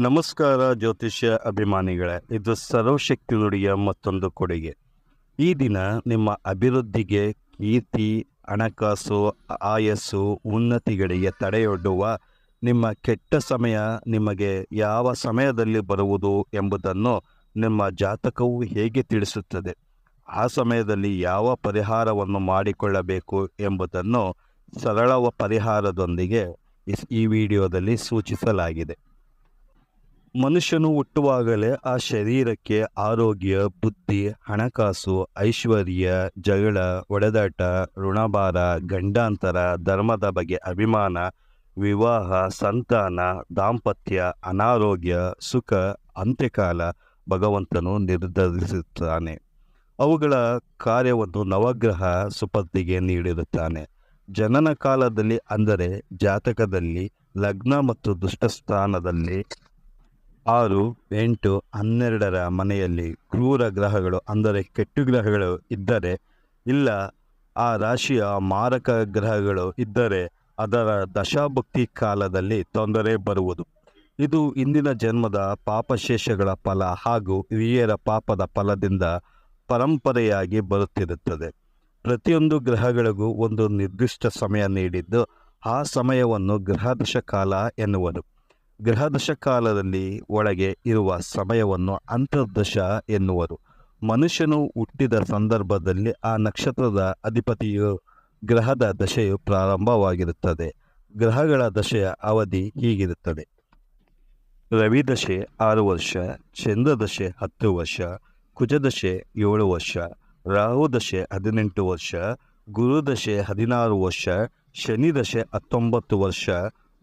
ನಮಸ್ಕಾರ ಜ್ಯೋತಿಷ್ಯ ಅಭಿಮಾನಿಗಳೇ, ಇದು ಸರ್ವಶಕ್ತಿ ನುಡಿಯ ಮತ್ತೊಂದು ಕೊಡುಗೆ. ಈ ದಿನ ನಿಮ್ಮ ಅಭಿವೃದ್ಧಿಗೆ ಕೀರ್ತಿ, ಹಣಕಾಸು, ಆಯಸ್ಸು, ಉನ್ನತಿಗಳಿಗೆ ತಡೆಯೊಡ್ಡುವ ನಿಮ್ಮ ಕೆಟ್ಟ ಸಮಯ ನಿಮಗೆ ಯಾವ ಸಮಯದಲ್ಲಿ ಬರುವುದು ಎಂಬುದನ್ನು ನಿಮ್ಮ ಜಾತಕವು ಹೇಗೆ ತಿಳಿಸುತ್ತದೆ? ಆ ಸಮಯದಲ್ಲಿ ಯಾವ ಪರಿಹಾರವನ್ನು ಮಾಡಿಕೊಳ್ಳಬೇಕು ಎಂಬುದನ್ನು ಸರಳ ಪರಿಹಾರದೊಂದಿಗೆ ಈ ವಿಡಿಯೋದಲ್ಲಿ ಸೂಚಿಸಲಾಗಿದೆ. ಮನುಷ್ಯನು ಹುಟ್ಟುವಾಗಲೇ ಆ ಶರೀರಕ್ಕೆ ಆರೋಗ್ಯ, ಬುದ್ಧಿ, ಹಣಕಾಸು, ಐಶ್ವರ್ಯ, ಜಗಳ, ಒಡೆದಾಟ, ಋಣಭಾರ, ಗಂಡಾಂತರ, ಧರ್ಮದ ಬಗ್ಗೆ ಅಭಿಮಾನ, ವಿವಾಹ, ಸಂತಾನ, ದಾಂಪತ್ಯ, ಅನಾರೋಗ್ಯ, ಸುಖ, ಅಂತ್ಯಕಾಲ ಭಗವಂತನು ನಿರ್ಧರಿಸುತ್ತಾನೆ. ಅವುಗಳ ಕಾರ್ಯವನ್ನು ನವಗ್ರಹ ಸುಪರ್ದಿಗೆ ನೀಡಿರುತ್ತಾನೆ. ಜನನ ಕಾಲದಲ್ಲಿ ಅಂದರೆ ಜಾತಕದಲ್ಲಿ, ಲಗ್ನ ಮತ್ತು ದುಷ್ಟಸ್ಥಾನದಲ್ಲಿ ಆರು, ಎಂಟು, ಹನ್ನೆರಡರ ಮನೆಯಲ್ಲಿ ಕ್ರೂರ ಗ್ರಹಗಳು, ಅಂದರೆ ಕೆಟ್ಟು ಗ್ರಹಗಳು ಇದ್ದರೆ, ಇಲ್ಲ, ಆ ರಾಶಿಯ ಮಾರಕ ಗ್ರಹಗಳು ಇದ್ದರೆ, ಅದರ ದಶಾಭಕ್ತಿ ಕಾಲದಲ್ಲಿ ತೊಂದರೆ ಬರುವುದು. ಇದು ಇಂದಿನ ಜನ್ಮದ ಪಾಪಶೇಷಗಳ ಫಲ ಹಾಗೂ ಹಿರಿಯರ ಪಾಪದ ಫಲದಿಂದ ಪರಂಪರೆಯಾಗಿ ಬರುತ್ತಿರುತ್ತದೆ. ಪ್ರತಿಯೊಂದು ಗ್ರಹಗಳಿಗೂ ಒಂದು ನಿರ್ದಿಷ್ಟ ಸಮಯ ನೀಡಿದ್ದು, ಆ ಸಮಯವನ್ನು ಗ್ರಹದಶ ಕಾಲ ಎನ್ನುವರು. ಗ್ರಹದಶ ಕಾಲದಲ್ಲಿ ಒಳಗೆ ಇರುವ ಸಮಯವನ್ನು ಅಂತರ್ದಶ ಎನ್ನುವರು. ಮನುಷ್ಯನು ಹುಟ್ಟಿದ ಸಂದರ್ಭದಲ್ಲಿ ಆ ನಕ್ಷತ್ರದ ಅಧಿಪತಿಯು ಗ್ರಹದ ದಶೆಯು ಪ್ರಾರಂಭವಾಗಿರುತ್ತದೆ. ಗ್ರಹಗಳ ದಶೆಯ ಅವಧಿ ಹೀಗಿರುತ್ತದೆ. ರವಿದಶೆ ಆರು ವರ್ಷ ಚಂದ್ರದಶೆ ಹತ್ತು ವರ್ಷ ಕುಜದಶೆ ಏಳು ವರ್ಷ ರಾಹುದಶೆ ಹದಿನೆಂಟು ವರ್ಷ ಗುರುದಶೆ ಹದಿನಾರು ವರ್ಷ ಶನಿದಶೆ ಹತ್ತೊಂಬತ್ತು ವರ್ಷ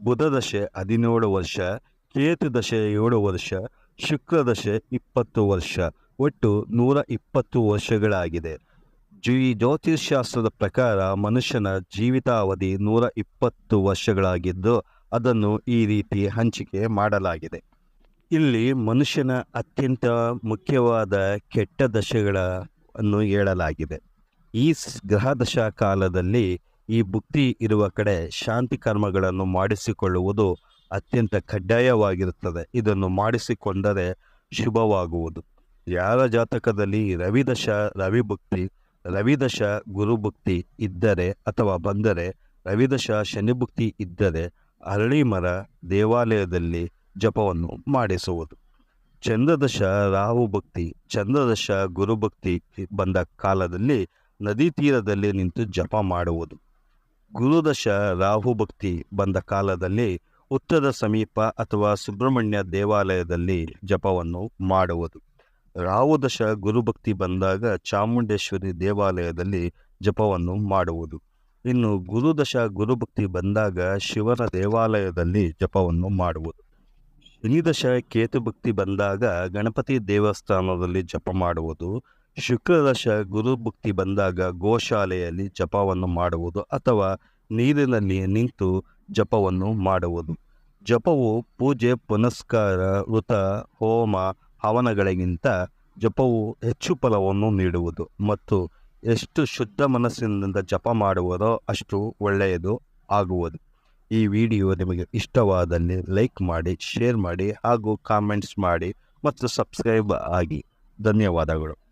ಬುಧದಶೆ ಹದಿನೇಳು ವರ್ಷ, ಕೇತು ದಶೆ ಏಳು ವರ್ಷ ಶುಕ್ರದಶೆ ಇಪ್ಪತ್ತು ವರ್ಷ. ಒಟ್ಟು ನೂರ ಇಪ್ಪತ್ತು ವರ್ಷಗಳಾಗಿದೆ. ಜಿ ಜ್ಯೋತಿಷಾಸ್ತ್ರದ ಪ್ರಕಾರ ಮನುಷ್ಯನ ಜೀವಿತಾವಧಿ ನೂರ ಇಪ್ಪತ್ತು ವರ್ಷಗಳಾಗಿದ್ದು, ಅದನ್ನು ಈ ರೀತಿ ಹಂಚಿಕೆ ಮಾಡಲಾಗಿದೆ. ಇಲ್ಲಿ ಮನುಷ್ಯನ ಅತ್ಯಂತ ಮುಖ್ಯವಾದ ಕೆಟ್ಟ ದಶೆಗಳನ್ನು ಹೇಳಲಾಗಿದೆ. ಈ ಸ್- ಗ್ರಹ ದಶಾ ಕಾಲದಲ್ಲಿ ಈ ಭುಕ್ತಿ ಇರುವ ಕಡೆ ಶಾಂತಿ ಕರ್ಮಗಳನ್ನು ಮಾಡಿಸಿಕೊಳ್ಳುವುದು ಅತ್ಯಂತ ಕಡ್ಡಾಯವಾಗಿರುತ್ತದೆ. ಇದನ್ನು ಮಾಡಿಸಿಕೊಂಡರೆ ಶುಭವಾಗುವುದು. ಯಾರ ಜಾತಕದಲ್ಲಿ ರವಿದಶ ರವಿಭುಕ್ತಿ ರವಿದಶ ಗುರುಭುಕ್ತಿ ಇದ್ದರೆ ಅಥವಾ ಬಂದರೆ ರವಿದಶ ಶನಿಭುಕ್ತಿ ಇದ್ದರೆ ಅರಳಿ ಮರ ದೇವಾಲಯದಲ್ಲಿ ಜಪವನ್ನು ಮಾಡಿಸುವುದು. ಚಂದ್ರದಶ ರಾಹು ಭಕ್ತಿ ಚಂದ್ರದಶ ಗುರುಭಕ್ತಿ ಬಂದ ಕಾಲದಲ್ಲಿ ನದಿ ತೀರದಲ್ಲಿ ನಿಂತು ಜಪ ಮಾಡುವುದು. ಗುರುದಶ ರಾಹು ಭಕ್ತಿ ಬಂದ ಕಾಲದಲ್ಲಿ ಉತ್ತರ ಸಮೀಪ ಅಥವಾ ಸುಬ್ರಹ್ಮಣ್ಯ ದೇವಾಲಯದಲ್ಲಿ ಜಪವನ್ನು ಮಾಡುವುದು. ರಾಹುದಶ ಗುರುಭಕ್ತಿ ಬಂದಾಗ ಚಾಮುಂಡೇಶ್ವರಿ ದೇವಾಲಯದಲ್ಲಿ ಜಪವನ್ನು ಮಾಡುವುದು. ಇನ್ನು ಗುರುದಶ ಗುರುಭಕ್ತಿ ಬಂದಾಗ ಶಿವನ ದೇವಾಲಯದಲ್ಲಿ ಜಪವನ್ನು ಮಾಡುವುದು. ಶನಿದಶ ಕೇತು ಭಕ್ತಿ ಬಂದಾಗ ಗಣಪತಿ ದೇವಸ್ಥಾನದಲ್ಲಿ ಜಪ ಮಾಡುವುದು. ಶುಕ್ರದಶ ಗುರುಭುಕ್ತಿ ಬಂದಾಗ ಗೋಶಾಲೆಯಲ್ಲಿ ಜಪವನ್ನು ಮಾಡುವುದು ಅಥವಾ ನೀರಿನಲ್ಲಿ ನಿಂತು ಜಪವನ್ನು ಮಾಡುವುದು. ಜಪವು ಪೂಜೆ, ಪುನಸ್ಕಾರ ವೃತ ಹೋಮ, ಹವನಗಳಿಗಿಂತ ಜಪವು ಹೆಚ್ಚು ಫಲವನ್ನು ನೀಡುವುದು ಮತ್ತು ಎಷ್ಟು ಶುದ್ಧ ಮನಸ್ಸಿನಿಂದ ಜಪ ಮಾಡುವುದೋ ಅಷ್ಟು ಒಳ್ಳೆಯದು ಆಗುವುದು. ಈ ವಿಡಿಯೋ ನಿಮಗೆ ಇಷ್ಟವಾದಲ್ಲಿ ಲೈಕ್ ಮಾಡಿ, ಶೇರ್ ಮಾಡಿ ಹಾಗೂ ಕಾಮೆಂಟ್ಸ್ ಮಾಡಿ ಮತ್ತು ಸಬ್ಸ್ಕ್ರೈಬ್ ಆಗಿ. ಧನ್ಯವಾದಗಳು.